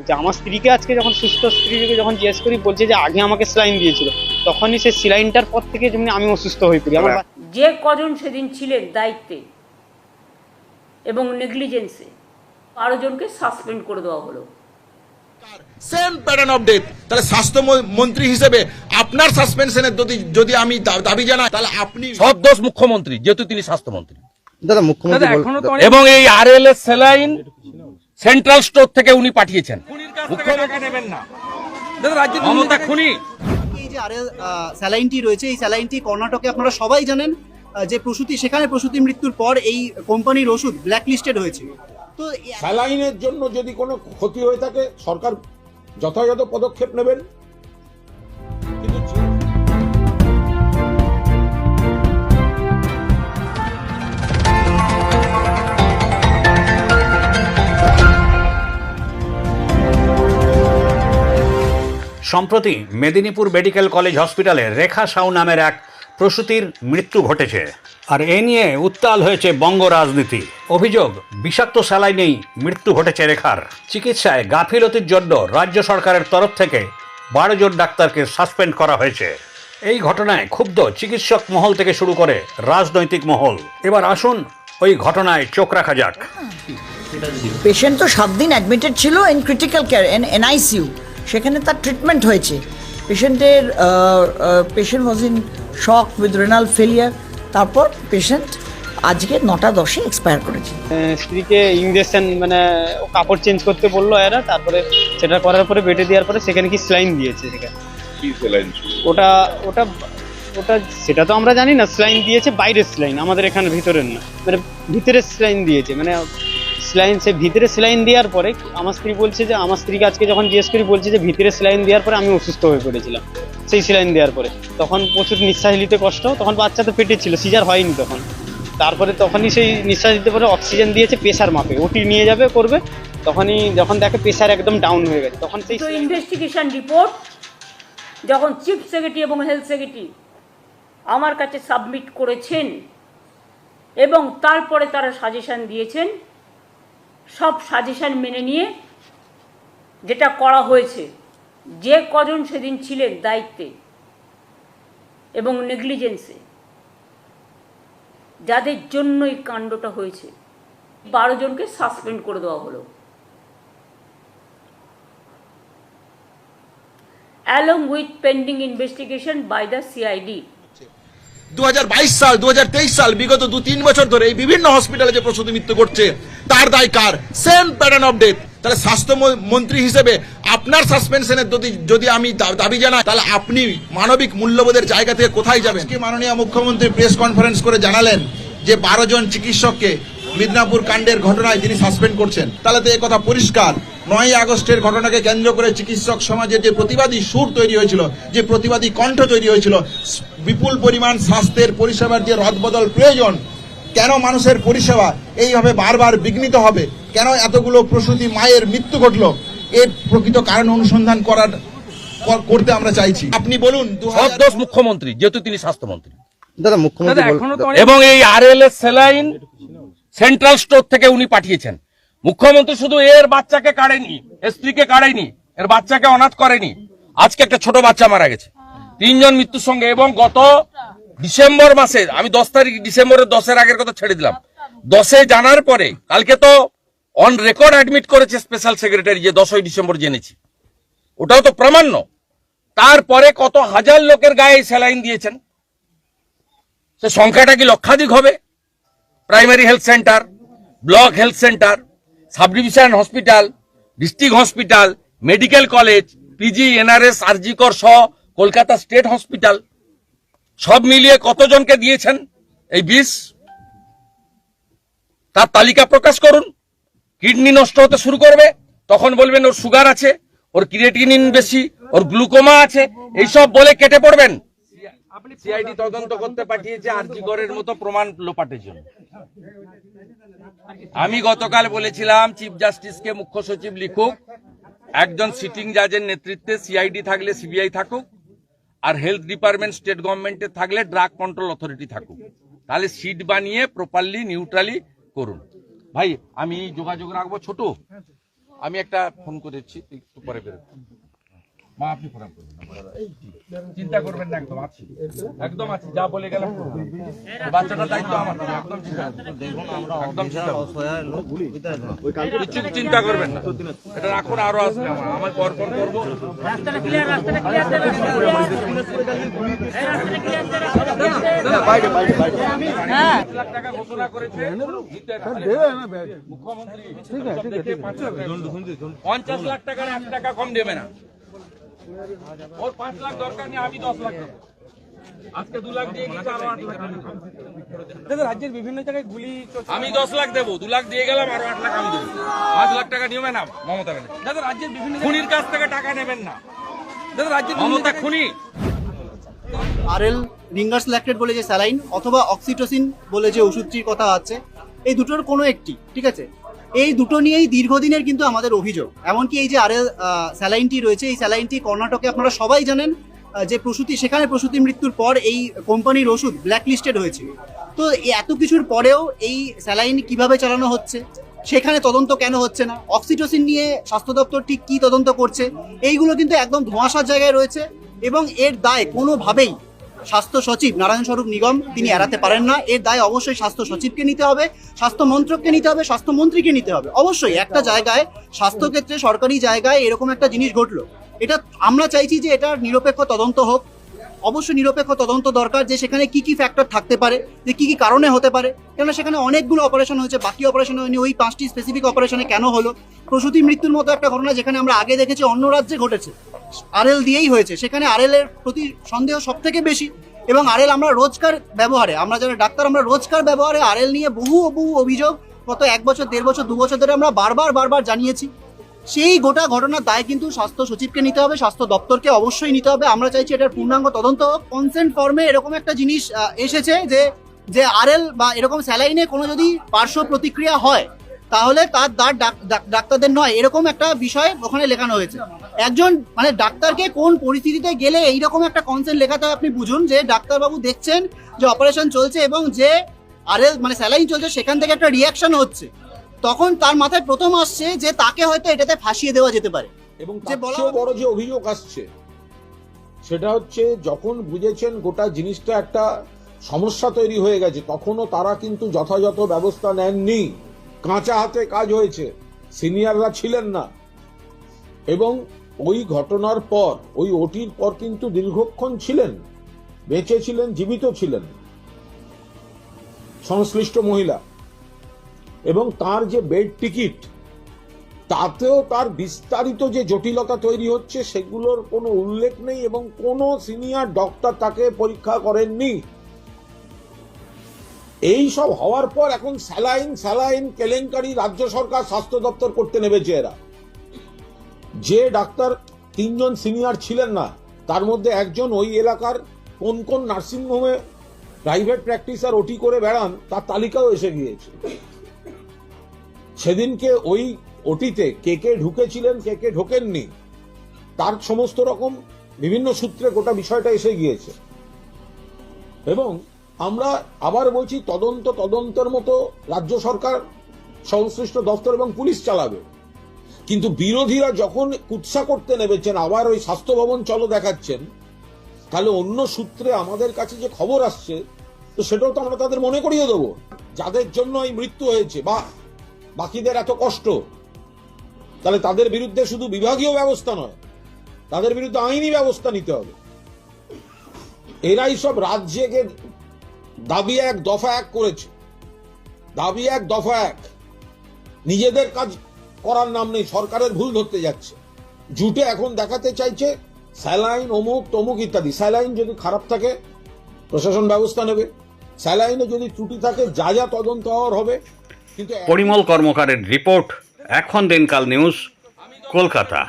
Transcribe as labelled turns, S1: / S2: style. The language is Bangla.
S1: বলছে আমার স্ত্রীকে আজকে যখন সুস্থ স্ত্রীকে যখন জিজ্ঞেস করি বলছে যে আগে আমাকে স্লাইন দিয়েছিল। তখনই সে সিলাইনটার পর থেকে যেমনি আমি অসুস্থ হয়ে পড়ি। আমার
S2: যে কজন সেদিন ছিলেন দায়িত্বে এবং নেগলিজেন্সে বারো জনকে সাসপেন্ড করে দেওয়া হলো।
S3: সেম প্যাটার্ন অফ ডেথ তাহলে স্বাস্থ্য মন্ত্রী হিসেবে আপনার সাসপেনশনের যদি যদি আমি দাবি জানাই তাহলে আপনি
S4: সব দোষ মুখ্যমন্ত্রী যেহেতু তিনি স্বাস্থ্যমন্ত্রী।
S5: দাদা মুখ্যমন্ত্রী
S4: এবং এই R L S saline central store থেকে উনি পাঠিয়েছেন। মুখ্যমন্ত্রী নেবেন না। মমতা খুনি।
S6: যে আরএল স্যালাইনটি রয়েছে এই স্যালাইনটি কর্ণাটকে আপনারা সবাই জানেন যে প্রসূতি সেখানে প্রসূতি মৃত্যুর পর এই কোম্পানির ওষুধ ব্ল্যাক লিস্টেড হয়েছে। তো
S7: স্যালাইনের জন্য যদি কোনো ক্ষতি হয়ে থাকে সরকার যথাযথ পদক্ষেপ নেবেন। কিন্তু
S8: সম্প্রতি মেদিনীপুর মেডিকেল কলেজ হসপিটালে রেখা সাউ নামের এক প্রসূতির মৃত্যু ঘটেছে। আর এ নিয়ে উত্তাল হয়েছে বঙ্গ রাজনীতি। অভিযোগ, বিষাক্ত স্যালাইনেই মৃত্যু ঘটেছে রেখার। চিকিৎসায় গাফিলতির জন্য রাজ্য সরকারের তরফ থেকে বারো জন ডাক্তারকে সাসপেন্ড করা হয়েছে। এই ঘটনায় ক্ষুব্ধ চিকিৎসক মহল থেকে শুরু করে রাজনৈতিক মহল। এবার আসুন ওই ঘটনায় চোখ রাখা যাক।
S9: পেশেন্ট তো সাত দিন অ্যাডমিটেড ছিল in critical care N NICU সেখানে তার ট্রিটমেন্ট হয়েছে। পেশেন্টের patient was in shock with renal failure তারপর পেশেন্ট আজকে নটা দশে এক্সপায়ার করেছে।
S1: স্ত্রীকে ইঞ্জেকশন মানে কাপড় চেঞ্জ করতে বলল এরা তারপরে সেটা করার পরে বেটে দেওয়ার পরে সেখানে কি স্লাইন দিয়েছে সেখানে? ওটা ওটা ওটা সেটা তো আমরা জানি না স্লাইন দিয়েছে বাইরের স্লাইন আমাদের এখানে ভিতরের না। মানে ভিতরের স্লাইন দিয়েছে মানে স্লাইন সে ভিতরে স্লাইন দেওয়ার পরে আমার স্ত্রী বলছে যে আমার স্ত্রীকে আজকে যখন জিজ্ঞেস করি বলছে যে ভিতরে স্লাইন দেওয়ার পরে আমি অসুস্থ হয়ে পড়েছিলাম। সেই স্লাইন দেওয়ার পরে। তখন প্রচুর নিঃশ্বাস নিতে কষ্ট তখন বাচ্চা তো পেটে ছিল সিজার হয়নি তখন। তারপরে তখনই সেই নিঃশ্বাস দিতে পারে অক্সিজেন দিয়েছে প্রেশার মাপে। ওটি নিয়ে যাবে করবে। তখনই যখন দেখে প্রেশার একদম ডাউন হয়ে গেছে তখন সেই
S2: ইনভেস্টিগেশন রিপোর্ট যখন চিফ সেক্রেটারি এবং হেলথ সেক্রেটারি আমার কাছে সাবমিট করেছেন এবং তারপরে তারা সাজেশন দিয়েছেন সব সাজেশন মেনে নিয়ে যেটা করা হয়েছে, যে কজন সেদিন ছিলেন দায়িত্বে এবং নেগলিজেন্সে যাদের জন্য এই কাণ্ডটা হয়েছে, বারো জনকে সাসপেন্ড করে দেওয়া হলো along with pending investigation by the CID.
S3: দুহাজার বাইশ সাল, দুহাজার তেইশ সাল, বিগত দু তিন বছর ধরে এই বিভিন্ন হসপিটালে যে প্রসূতি মৃত্যু ঘটছে, তার দায় কার? সেম প্যাটার্ন অফ ডেথ তাহলে স্বাস্থ্য মন্ত্রী হিসেবে আপনার সাসপেনশনের যদি যদি আমি দাবি জানাই, তাহলে আপনি মানবিক মূল্যবোধের জায়গা থেকে কোথায় যাবেন? কি মাননীয় মুখ্যমন্ত্রী প্রেস কনফারেন্স করে জানালেন যে বারো জন চিকিৎসককে মিদনাপুর কাণ্ডের ঘটনায় তিনি সাসপেন্ড করছেন। তাহলে তো এ কথা পরিষ্কার। নয় আগস্টের ঘটনাকে কেন্দ্র করে চিকিৎসক সমাজের যে প্রতিবাদী সুর তৈরি হয়েছিল যে প্রতিবাদী কণ্ঠ তৈরি হয়েছিল বিপুল পরিমাণ স্বাস্থ্যের পরিষেবার যে রদবদল প্রয়োজন কেন মানুষের পরিষেবা এইভাবে বারবার বিঘ্নিত হবে কেন এতগুলো প্রসূতি মায়ের মৃত্যু ঘটলো এর প্রকৃত কারণ অনুসন্ধান করার করতে আমরা চাইছি। আপনি বলুন
S4: মুখ্যমন্ত্রী যেহেতু তিনি স্বাস্থ্যমন্ত্রী।
S5: দাদা মুখ্যমন্ত্রী
S4: এবং এই R L S saline central store থেকে উনি পাঠিয়েছেন। মুখ্যমন্ত্রী শুধু এর বাচ্চাকে কাড়েনি স্ত্রীকে কাড়েনি, এর বাচ্চাকে অনাথ করেনি। আজকে একটা ছোট বাচ্চা মারা গেছে। তিনজন মৃত্যুর সঙ্গে এবং গত ডিসেম্বর মাসে আমি দশ তারিখ ডিসেম্বরের দশের আগের কথা ছেড়ে দিলাম। দশে জানার পরে, কালকে তো অন রেকর্ড অ্যাডমিট করেছে স্পেশাল সেক্রেটারি যে দশই ডিসেম্বর জেনেছি। ওটাও তো প্রামাণ্য। তারপরে কত হাজার লোকের গায়ে স্যালাইন দিয়েছেন। সে সংখ্যাটা কি লক্ষাধিক হবে? Primary health centre, block health centre sub division hospital, district hospital, medical college PG NRS RG Kar সহ কলকাতা স্টেট হসপিটাল। সব মিলিয়ে কতজনকে দিয়েছেন এই বিষ? তার তালিকা প্রকাশ করুন। কিডনি নষ্ট হতে শুরু করবে। তখন বলবেন ওর সুগার আছে, ওর ক্রিয়েটিনিন বেশি, ওর গ্লুকোমা আছে, এইসব বলে কেটে পড়বেন। সিআইডি তদন্ত করতে পাঠিয়েছে আরজিগরের মতো প্রমাণ লোপাটের জন্য। আমি গতকাল বলেছিলাম চিফ জাস্টিসকে মুখ্য সচিব লিখুক, একজন সিটিং জাজের নেতৃত্বে সিআইডি থাকলে সিবিআই থাকুক, আর হেলথ ডিপার্টমেন্ট স্টেট গভর্নমেন্টে থাকলে ড্রাগ কন্ট্রোল অথরিটি থাকুক। তাহলে সিট বানিয়ে প্রপারলি নিউট্রালি করুন। ভাই, আমি যোগাযোগ রাখব ছোট? আমি একটা ফোন করেছি, একটু পরে বেরোবো মা আপনি করবেন। চিন্তা করবেন না একদম আছি। একদম আছি যা বলে গেলাম করব। দায়িত্ব আমার একদম একদম চিন্তা চিন্তা করবেন না। এটা রাখুন আরও আসবে আমার। আমার পর পর করব।
S2: হ্যাঁ
S4: পাঁচ লাখ টাকা ঘোষণা করেছে। নিতে মুখ্যমন্ত্রী দেখে পাঁচ লাখ টাকা- পঞ্চাশ লাখ টাকার এক টাকা কম দেবে না। ওর পাঁচ লাখ দরকার নেই আমি দশ লাখ দেবো। আজকে দু লাখ দিয়ে গেছে আরও আট লাখ দেবো।
S10: রাজ্যের বিভিন্ন জায়গায় গুলি
S4: আমি দশ লাখ দেবো দু লাখ দিয়ে গেলাম আরও আট লাখ আমি দেবো। পাঁচ লাখ টাকা নিবে না মমতা ব্যানার্জি।
S10: দাদা রাজ্যের বিভিন্ন
S4: খুনির কাছ থেকে টাকা নেবেন না।
S10: দাদা রাজ্যের
S4: মমতা খুনি।
S6: আরএল রিঙ্গার সিলেক্টেড বলে যে স্যালাইন অথবা অক্সিটোসিন বলে যে ওষুধটির কথা আছে এই দুটোর কোনো একটি ঠিক আছে? এই দুটো নিয়েই দীর্ঘদিনের কিন্তু আমাদের অভিযোগ। এমনকি এই যে আরএল স্যালাইনটি রয়েছে, এই স্যালাইনটি কর্ণাটকে আপনারা সবাই জানেন যে প্রসূতি, সেখানে প্রসূতি মৃত্যুর পর এই কোম্পানির ওষুধ ব্ল্যাক লিস্টেড হয়েছে তো এত কিছুর পরেও এই স্যালাইন কীভাবে চালানো হচ্ছে, সেখানে তদন্ত কেন হচ্ছে না, অক্সিটোসিন নিয়ে স্বাস্থ্য দপ্তর ঠিক কী তদন্ত করছে, এইগুলো কিন্তু একদম ধোঁয়াশার জায়গায় রয়েছে এবং এর দায় কোনোভাবেই স্বাস্থ্য সচিব নারায়ণ স্বরূপ নিগম, তিনি এড়াতে পারেন না। এর দায় অবশ্যই স্বাস্থ্য সচিবকে নিতে হবে, স্বাস্থ্য মন্ত্রককে নিতে হবে স্বাস্থ্যমন্ত্রীকে নিতে হবে। অবশ্যই একটা জায়গায়, স্বাস্থ্যক্ষেত্রে সরকারি জায়গায় এরকম একটা জিনিস ঘটলো। এটা আমরা চাইছি যে এটা নিরপেক্ষ তদন্ত হোক। অবশ্যই নিরপেক্ষ তদন্ত দরকার যে সেখানে কি কি ফ্যাক্টর থাকতে পারে, যে কি কি কারণে হতে পারে। কেননা সেখানে অনেকগুলো অপারেশন হয়েছে, বাকি অপারেশন হয়নি, ওই পাঁচটি স্পেসিফিক অপারেশনে কেন হলো? প্রসূতি মৃত্যুর মতো একটা ঘটনা যেখানে আমরা আগে দেখেছি, অন্য রাজ্যে ঘটেছে। আরএল দিয়েই হয়েছে। সেখানে আরএল এর প্রতি সন্দেহ সব থেকে বেশি। এবং আরএল আমরা রোজকার ব্যবহারে, আমরা যারা ডাক্তার, আমরা রোজকার ব্যবহারে আরএল নিয়ে বহু বহু অভিযোগ গত এক বছর, দেড় বছর, দু বছর ধরে আমরা বারবার বারবার জানিয়েছি। সেই গোটা ঘটনার দায় কিন্তু স্বাস্থ্য সচিবকে নিতে হবে, স্বাস্থ্য দপ্তরকে অবশ্যই নিতে হবে। আমরা চাইছি এটার পূর্ণাঙ্গ তদন্ত। কনসেন্ট ফর্মে এরকম একটা জিনিস এসেছে যে যে আরএল বা এরকম স্যালাইনে কোনো যদি পার্শ্ব প্রতিক্রিয়া হয়, তাহলে তার দাঁড় ডাক্তারদের নয়। এরকম একটা বিষয় ওখানে লেখানো হয়েছে। একজন মানে ডাক্তারকে কোন পরিস্থিতিতে গেলে এইরকম একটা কনসেন্ট লেখাতে আপনি বুঝুন যে, ডাক্তারবাবু দেখছেন যে অপারেশন চলছে এবং যে আরএল মানে স্যালাইন চলছে, সেখান থেকে একটা রিয়াকশন হচ্ছে। তখন তার মাথায় প্রথম আসছে যে তাকে হয়তো এটাতে ফাঁসিয়ে দেওয়া যেতে পারে।
S7: এবং
S6: যে
S7: বড় যে অভিযোগ আসছে সেটা হচ্ছে যখন বুঝেছেন গোটা জিনিসটা একটা সমস্যা তৈরি হয়ে গেছে তখনও তারা কিন্তু যথাযথ ব্যবস্থা নেননি। কাঁচা হাতে কাজ হয়েছে সিনিয়ররা ছিলেন না। এবং ওই ঘটনার পর ওই ওটির পর কিন্তু দীর্ঘক্ষণ ছিলেন বেঁচে ছিলেন জীবিত ছিলেন। সংশ্লিষ্ট মহিলা। এবং তার যে বেড টিকিট, তাতেও তার বিস্তারিত যে জটিলতা তৈরি হচ্ছে, সেগুলোর কোনো উল্লেখ নেই এবং কোনো সিনিয়র ডক্টর তাকে পরীক্ষা করেননি। এই সব হওয়ার পর এখন স্যালাইন স্যালাইন কেলেঙ্কারি রাজ্য সরকার স্বাস্থ্য দপ্তর করতে নেমেছে এরা। যে ডাক্তার তিনজন সিনিয়র ছিলেন না, তার মধ্যে একজন ওই এলাকার কোন কোন নার্সিংহোমে প্রাইভেট প্র্যাকটিস আর ওটি করে বেড়ান, তার তালিকাও এসে গিয়েছে। সেদিনকে ওই ওটিতে কে কে ঢুকেছিলেন, কে কে ঢোকেননি, তার সমস্ত রকম বিভিন্ন সূত্রে গোটা বিষয়টা এসে গিয়েছে। এবং আমরা আবার বলছি, তদন্ত তদন্তের মতো রাজ্য সরকার, সংশ্লিষ্ট দপ্তর এবং পুলিশ চালাবে। কিন্তু বিরোধীরা যখন কুৎসা করতে নেমেছেন, আবার ওই স্বাস্থ্য ভবন চলো দেখাচ্ছেন, তাহলে অন্য সূত্রে আমাদের কাছে যে খবর আসছে, তো সেটাও তো আমরা তাদের মনে করিয়ে দেবো। যাদের জন্য এই মৃত্যু হয়েছে, বা বাকিদের এত কষ্ট। তাহলে তাদের বিরুদ্ধে শুধু বিভাগীয় ব্যবস্থা নয়, তাদের বিরুদ্ধে আইনি ব্যবস্থা নিতে হবে। এরাই সব রাজ্যকে দাবি এক, দফা এক করেছে। দাবি এক, দফা এক। নিজেদের কাজ করার নাম নেই, সরকারের ভুল ধরতে যাচ্ছে। জুটে এখন দেখাতে চাইছে স্যালাইন, অমুক, তমুক ইত্যাদি। স্যালাইন যদি খারাপ থাকে, প্রশাসন ব্যবস্থা নেবে। স্যালাইনে যদি ত্রুটি থাকে, যা যা তদন্ত হওয়ার হবে
S8: পরিমল কর্মকারের রিপোর্ট এখন দিনকাল নিউজ কলকাতা।